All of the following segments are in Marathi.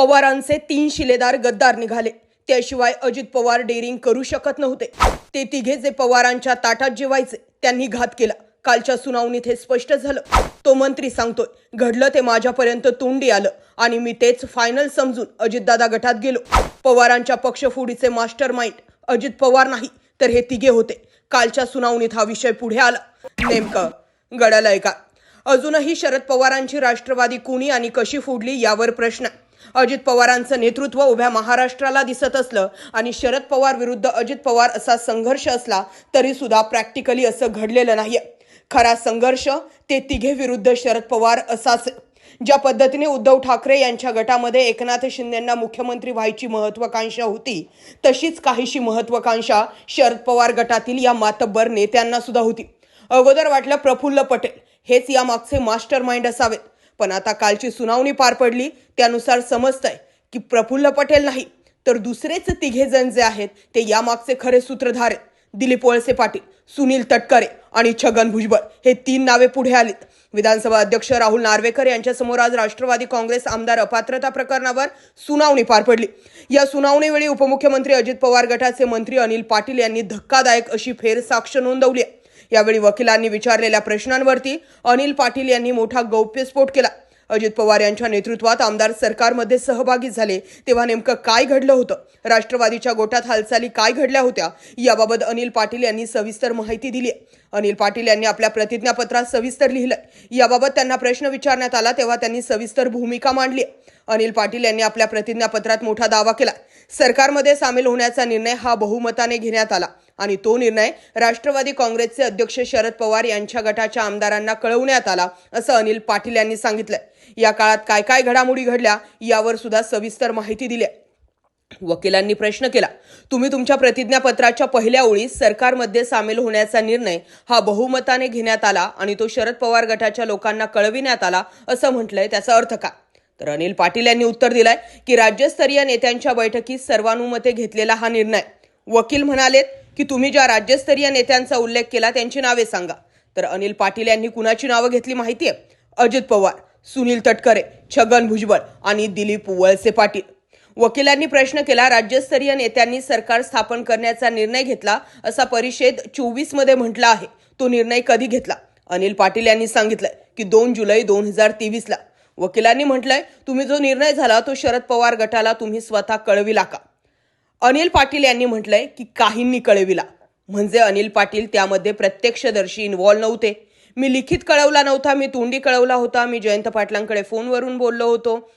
पवारांचे तीन शिलेदार गद्दार निघाले. त्याशिवाय अजित पवार डेअरिंग करू शकत नव्हते. ते तिघे जे पवारांच्या ताटात जेवायचे त्यांनी घात केला. कालच्या सुनावणीत हे स्पष्ट झालं. तो मंत्री सांगतोय घडलं ते माझ्यापर्यंत तोंडी आलं आणि मी तेच फायनल समजून अजितदादा गटात गेलो. पवारांच्या पक्षफोडीचे मास्टर माइंड अजित पवार नाही तर हे तिघे होते. कालच्या सुनावणीत हा विषय पुढे आला. नेमकं गडालय का? अजूनही शरद पवारांची राष्ट्रवादी कुणी आणि कशी फोडली यावर प्रश्न आहे. अजित पवारांचं नेतृत्व उभ्या महाराष्ट्राला दिसत असलं आणि शरद पवार विरुद्ध अजित पवार असा संघर्ष असला तरी सुद्धा प्रॅक्टिकली असं घडलेलं नाहीये. खरा संघर्ष ते तिघे विरुद्ध शरद पवार असाच. ज्या पद्धतीने उद्धव ठाकरे यांच्या गटामध्ये एकनाथ शिंदेंना मुख्यमंत्री व्हायची महत्वाकांक्षा होती तशीच काहीशी महत्वाकांक्षा शरद पवार गटातील या मातब्बर नेत्यांना सुद्धा होती. अगोदर वाटलं प्रफुल्ल पटेल हेच या मागचे मास्टर माइंड असावेत. पण आता कालची सुनावणी पार पडली. त्यानुसार समजतंय की प्रफुल्ल पटेल नाही तर दुसरेच तिघे जण जे आहेत ते यामागचे खरे सूत्रधार आहेत. दिलीप वळसे पाटील सुनील तटकरे आणि छगन भुजबळ हे तीन नावे पुढे आलीत. विधानसभा अध्यक्ष राहुल नार्वेकर यांच्यासमोर आज राष्ट्रवादी काँग्रेस आमदार अपात्रता प्रकरणावर सुनावणी पार पडली. या सुनावणीवेळी उपमुख्यमंत्री अजित पवार गटाचे मंत्री अनिल पाटील यांनी धक्कादायक अशी फेरसाक्ष नोंदवली आहे. यावेळी वकिलांनी विचारलेल्या प्रश्नांवरती अनिल पाटील यांनी मोठा गौप्यस्फोट केला. अजित पवार यांच्या नेतृत्वात आमदार सरकारमध्ये सहभागी झाले तेव्हा नेमकं काय घडलं होतं? राष्ट्रवादीच्या गोटात हालचाली काय घडल्या होत्या? याबाबत अनिल पाटील यांनी सविस्तर माहिती दिली आहे. अनिल पाटील यांनी आपल्या प्रतिज्ञापत्रात सविस्तर लिहिलंय. याबाबत त्यांना प्रश्न विचारण्यात आला तेव्हा त्यांनी सविस्तर भूमिका मांडली आहे. अनिल पाटील यांनी आपल्या प्रतिज्ञापत्रात मोठा दावा केला. सरकारमध्ये सामील होण्याचा निर्णय हा बहुमताने घेण्यात आला. आणि तो निर्णय राष्ट्रवादी काँग्रेसचे अध्यक्ष शरद पवार यांच्या गटाच्या आमदारांना कळवण्यात आला असं अनिल पाटील यांनी सांगितलंय. या काळात काय काय घडामोडी घडल्या यावर सुद्धा सविस्तर माहिती दिली आहे. वकिलांनी प्रश्न केला तुम्ही तुमच्या प्रतिज्ञापत्राच्या पहिल्या ओळीत सरकारमध्ये सामील होण्याचा निर्णय हा बहुमताने घेण्यात आला आणि तो शरद पवार गटाच्या लोकांना कळविण्यात आला असं म्हटलंय त्याचा अर्थ काय? तर अनिल पाटील यांनी उत्तर दिलंय की राज्यस्तरीय नेत्यांच्या बैठकीत सर्वानुमते घेतलेला हा निर्णय. वकील म्हणालेत की तुम्ही ज्या राज्यस्तरीय नेत्यांचा उल्लेख केला त्यांची नावे सांगा. तर अनिल पाटील यांनी कुणाची नावं घेतली माहिती आहे? अजित पवार सुनील तटकरे छगन भुजबळ आणि दिलीप वळसे पाटील. वकिलांनी प्रश्न केला राज्यस्तरीय नेत्यांनी सरकार स्थापन करण्याचा निर्णय घेतला असा परिषद चोवीसमध्ये म्हटला आहे. तो निर्णय कधी घेतला? अनिल पाटील यांनी सांगितलंय की दोन जुलै दोन हजार तेवीसला. वकिलांनी म्हटलंय तुम्ही जो निर्णय झाला तो शरद पवार गटाला तुम्ही स्वतः कळविला का? अनिल पाटील यांनी म्हटलंय की काहींनी कळविला. म्हणजे अनिल पाटील त्यामध्ये प्रत्यक्षदर्शी इन्व्हॉल्व नव्हते. मी लिखित कळवला नव्हता मी तोंडी कळवला होता मी जयंत पाटलांकडे फोनवरून बोललो होतो.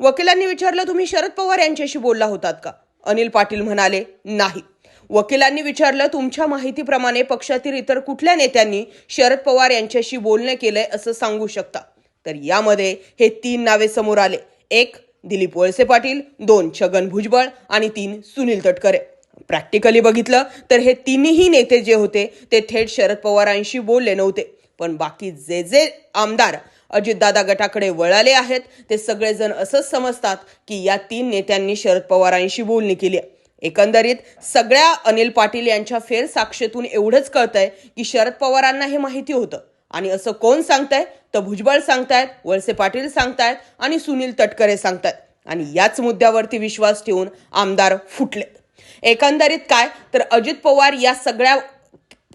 वकिलांनी विचारलं तुम्ही शरद पवार यांच्याशी बोलला होतात का? अनिल पाटील म्हणाले नाही. वकिलांनी विचारलं तुमच्या माहितीप्रमाणे पक्षातील इतर कुठल्या नेत्यांनी शरद पवार यांच्याशी बोलणे केलंय असं सांगू शकता? तर यामध्ये हे तीन नावे समोर आले. एक दिलीप वळसे पाटील दोन छगन भुजबळ आणि तीन सुनील तटकरे. प्रॅक्टिकली बघितलं तर हे तिन्ही नेते जे होते ते थेट शरद पवारांशी बोलले नव्हते. पण बाकी जे जे आमदार अजितदादा गटाकडे वळाले आहेत ते सगळेजण असंच समजतात की या तीन नेत्यांनी शरद पवारांशी बोलणी केली आहे. एकंदरीत सगळ्या अनिल पाटील यांच्या फेरसाक्षेतून एवढंच कळतंय की शरद पवारांना हे माहिती होतं. आणि असं कोण सांगताय तर भुजबळ सांगतायत वळसे पाटील सांगतायत आणि सुनील तटकरे सांगतायत. आणि याच मुद्द्यावरती विश्वास ठेवून आमदार फुटलेत. एकंदरीत काय? तर अजित पवार या सगळ्या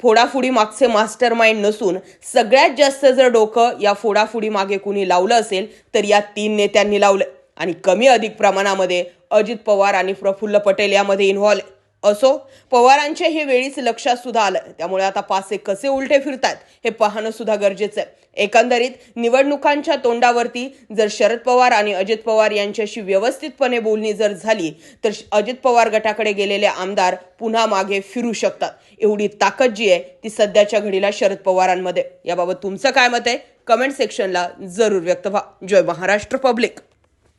फोडाफुडी मागचे मास्टर माइंड नसून सगळ्यात जास्त जर डोकं या फोडाफुडी मागे कुणी लावलं असेल तर या तीन नेत्यांनी लावलं आणि कमी अधिक प्रमाणामध्ये अजित पवार आणि प्रफुल्ल पटेल यामध्ये इन्व्हॉल्व असो पवारांच्या हे वेळीच लक्षात सुद्धा आलं. त्यामुळे आता पासे कसे उलटे फिरतात हे पाहणं सुद्धा गरजेचं आहे. एकंदरीत निवडणुकांच्या तोंडावरती जर शरद पवार आणि अजित पवार यांच्याशी व्यवस्थितपणे बोलणी जर झाली तर अजित पवार गटाकडे गेलेले आमदार पुन्हा मागे फिरू शकतात. एवढी ताकद जी आहे ती सध्याच्या घडीला शरद पवारांमध्ये. याबाबत तुमचं काय मत आहे? कमेंट सेक्शनला जरूर व्यक्त व्हा. जय महाराष्ट्र पब्लिक.